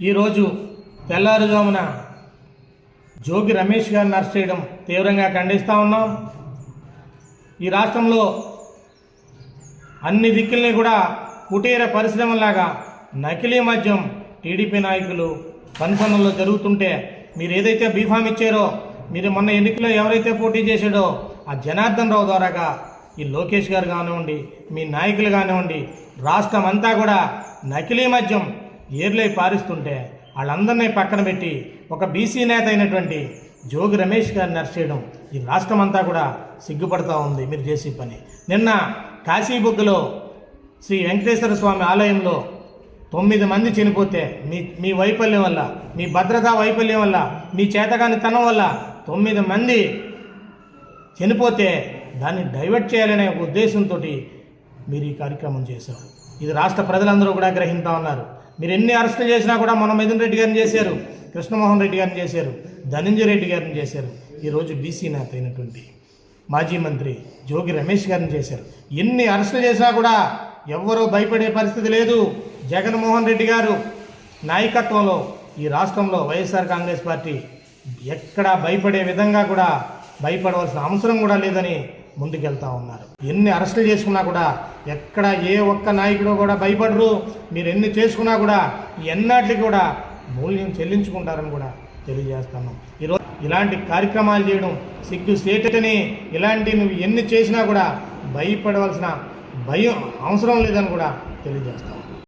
ఈరోజు తెల్లారుజామున జోగి రమేష్ గారిని అరెస్ట్ చేయడం తీవ్రంగా ఖండిస్తూ ఉన్నాం. ఈ రాష్ట్రంలో అన్ని దిక్కుల్ని కూడా కుటీర పరిశ్రమలాగా నకిలీ మద్యం టీడీపీ నాయకులు పనిపనుల్లో జరుగుతుంటే మీరు ఏదైతే బీఫామ్ ఇచ్చారో మీరు మొన్న ఎన్నికల్లో ఎవరైతే పోటీ చేశాడో ఆ జనార్దన్ రావు ద్వారాగా ఈ లోకేష్ గారు కానివ్వండి మీ నాయకులు కానివ్వండి రాష్ట్రం అంతా కూడా నకిలీ మద్యం ఏర్లై పారిస్తుంటే వాళ్ళందరినీ పక్కన పెట్టి ఒక బీసీ నేత అయినటువంటి జోగి రమేష్ గారిని అరెస్ట్ చేయడం ఈ రాష్ట్రం అంతా కూడా సిగ్గుపడతా ఉంది మీరు చేసే పని. నిన్న కాశీబుగ్గలో శ్రీ వెంకటేశ్వర స్వామి ఆలయంలో తొమ్మిది మంది చనిపోతే మీ మీ వైఫల్యం వల్ల మీ భద్రతా వైఫల్యం వల్ల మీ చేతగాని తనం వల్ల తొమ్మిది మంది చనిపోతే దాన్ని డైవర్ట్ చేయాలనే ఒక ఉద్దేశంతో మీరు ఈ కార్యక్రమం చేశారు. ఇది రాష్ట్ర ప్రజలందరూ కూడా గ్రహింతా ఉన్నారు. మీరు ఎన్ని అరెస్టులు చేసినా కూడా మన మిథున్ రెడ్డి గారిని చేశారు కృష్ణమోహన్ రెడ్డి గారిని చేశారు ధనంజయ రెడ్డి గారిని చేశారు. ఈరోజు బీసీ నేత అయినటువంటి మాజీ మంత్రి జోగి రమేష్ గారిని చేశారు. ఎన్ని అరెస్టులు చేసినా కూడా ఎవ్వరూ భయపడే పరిస్థితి లేదు. జగన్మోహన్ రెడ్డి గారు నాయకత్వంలో ఈ రాష్ట్రంలో వైఎస్ఆర్ కాంగ్రెస్ పార్టీ ఎక్కడా భయపడే విధంగా కూడా భయపడవలసిన అవసరం కూడా లేదని ముందుకెళ్తా ఉన్నారు. ఎన్ని అరెస్టులు చేసుకున్నా కూడా ఎక్కడ ఏ ఒక్క నాయకుడు కూడా భయపడరు. మీరు ఎన్ని చేసుకున్నా కూడా ఎన్నాటికి కూడా మూల్యం చెల్లించుకుంటారని కూడా తెలియజేస్తాను ఈరోజు ఇలాంటి కార్యక్రమాలు చేయడం సిగ్గు సేటని ఇలాంటి నువ్వు ఎన్ని చేసినా కూడా భయపడవలసిన భయం అవసరం లేదని కూడా తెలియజేస్తాను